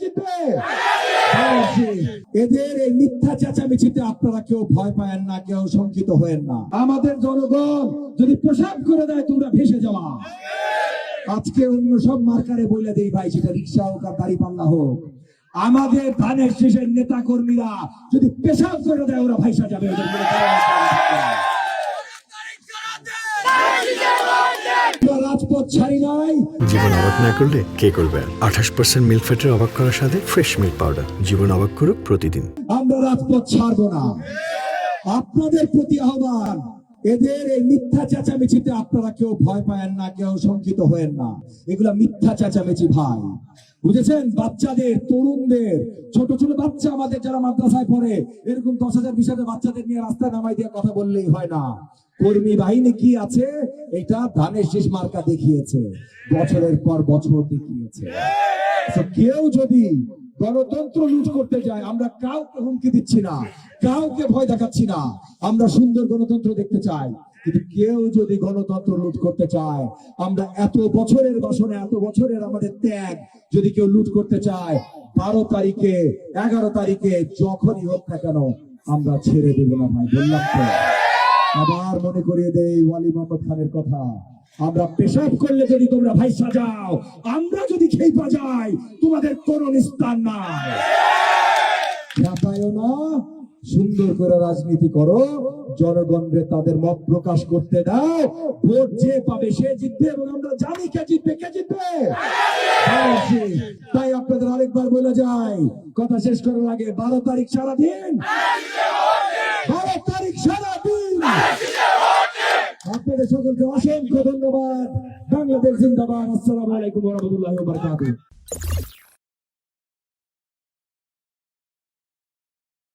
জিতবে? এদের এই মিথ্যা চেঁচামেচিতে আপনারা কেউ ভয় পায়েন না, কেউ শঙ্কিত হয়েন না। আমাদের জনগণ যদি প্রসাদ করে দেয়, তোমরা ভেসে যাওয়া আজকে অন্য সব মার্কারে বলে দেই ভাই, সেটা রিক্সা হোক আর দাড়ি পাল্লা হোক। আমাদের ধানের শেষের নেতা কর্মীরা যদি পেশাব করে দেয়, ওরা ভাইসা যাবে। ছাড়ি নাই। জীবন অবাক না করলে কে করবে আঠাশ পার্সেন্ট মিল্ক ফ্যাটের অবাক করার সাথে ফ্রেশ মিল্ক পাউডার জীবন অবাক করুক প্রতিদিন। আমরা রাজপথ ছাড়বো না। আপনাদের প্রতি আহ্বান এদের এই মিথ্যা চেঁচামেচিতে আপনারা কেউ ভয় পায়েন না কেউ শঙ্কিত হয়েন না। এগুলা মিথ্যা চেঁচামেচি ভাই। বুঝেছেন? বাচ্চাদের, তরুণদের, ছোট ছোট বাচ্চা আমাদের যারা মাদ্রাসায় পড়ে, এরকম দশ হাজার, বিশ হাজার বাচ্চাদের নিয়ে রাস্তায় নামাই দিয়ে কথা বললেই হয় না। কর্মী বাহিনী কি আছে? এটা ধানের শেষ মার্কা দেখিয়েছে। বছরের পর বছর দেখিয়েছে। কেউ যদি গণতন্ত্র লুট করতে যায়, আমরা কাউকে হুমকি দিচ্ছি না, কাউকে ভয় দেখাচ্ছি না। আমরা সুন্দর গণতন্ত্র দেখতে চাই। কেউ যদি গণতন্ত্র লুট করতে চায়, আমরা এত বছরের বাসনে, এত বছরের আমাদের ত্যাগ যদি কেউ লুট করতে চায়, বারো তারিখে, এগারো তারিখে যখনই হোক না কেন, আমরা ছেড়ে দেব না ভাই, বললাম তো। আবার মনে করিয়ে দেই, ওয়ালি মোহাম্মদ খানের কথা। আমরা পেশাব করলে যদি তোমরা ভাই সাজাও আমরা যদি খেপা যাই, তোমাদের কোন নিস্তার নাই। খেপায়ও না সুন্দর করে রাজনীতি করো। জনগণরে তাদের মত প্রকাশ করতে দাও। ভোট যে পাবে সে জিতবে এবং আমরা জানি কে জিতবে কে জিতবে? তাই আপনাদের আরেকবার বলে যাই, কথা শেষ করার আগে বারো তারিখ সারাদিন। বারো তারিখ সারাদিন। আপনাদের সকলকে অসংখ্য ধন্যবাদ। বাংলাদেশ জিন্দাবাদ। আসসালামু আলাইকুম রহমতুল্লাহ বারকাতুহ।